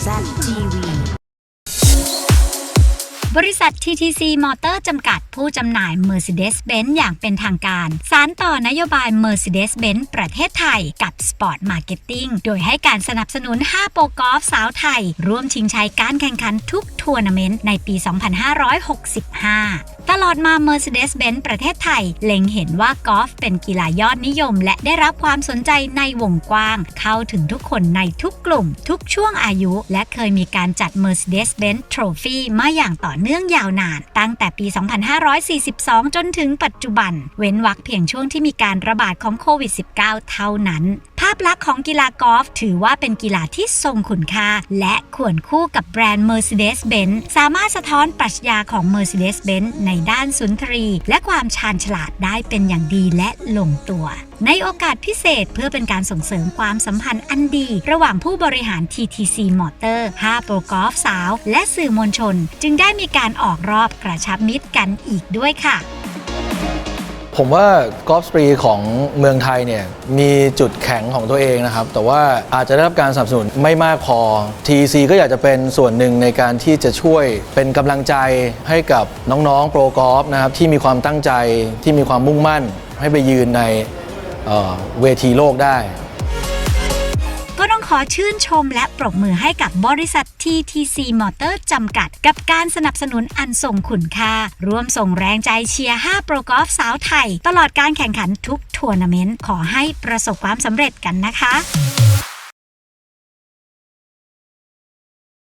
Zach TV. บริษัท TTC Motor จำกัดผู้จำหน่าย Mercedes-Benz อย่างเป็นทางการ สารต่อนโยบาย Mercedes-Benz ประเทศไทยกับ Sport Marketing โดยให้การสนับสนุน 5 โปรกอล์ฟสาวไทย ร่วมชิงชัยการแข่งขันทุกทัวร์นาเมนต์ในปี 2565ตลอดมา Mercedes-Benz ประเทศไทย เล็งเห็นว่ากอล์ฟเป็นกีฬายอดนิยม และได้รับความสนใจในวงกว้าง เข้าถึงทุกคนในทุกกลุ่ม ทุกช่วงอายุ และเคยมีการจัด Mercedes-Benz Trophy มาอย่างต่อเนื่องยาวนานตั้งแต่ปี 2542 จนถึงปัจจุบัน เว้นวรรคเพียงช่วงที่มีการระบาดของโควิด -19 เท่านั้นาพลักษณ์ของกีฬากอล์ฟถือว่าเป็นกีฬาที่ทรงคุณค่า และควรคู่กับแบรนด์ Mercedes-Benz สามารถสะท้อนปรัชญาของ Mercedes-Benz ในด้านสุนทรี และความชาญฉลาดได้เป็นอย่างดีและลงตัว ในโอกาสพิเศษเพื่อเป็นการส่งเสริมความสัมพันธ์อันดี ระหว่างผู้บริหาร TTC Motor 5โปรกอล์ฟสาว และสื่อมวลชน จึงได้มีการออกรอบกระชับมิตรกันอีกด้วยค่ะ ผมว่ากอล์ฟสปรีของเมืองไทยเนี่ยมีจุดแข็งของตัวเองนะครับ แต่ว่าอาจจะได้รับการสนับสนุนไม่มากพอ TC ก็อยากจะเป็นส่วนหนึ่งในการที่จะช่วยเป็นกำลังใจให้กับน้องๆโปรกอล์ฟนะครับที่มีความตั้งใจที่มีความมุ่งมั่น ให้ไปยืนในเเวทีโลกได้ ก็ต้องขอชื่นชมและปรบมือให้กับบริษัท TTC Motor จำกัด กับการสนับสนุนอันทรงคุณค่า ร่วมส่งแรงใจเชียร์ 5 โปรกอล์ฟสาวไทย ตลอดการแข่งขันทุกทัวร์นาเมนต์ ขอให้ประสบความสำเร็จกันนะคะ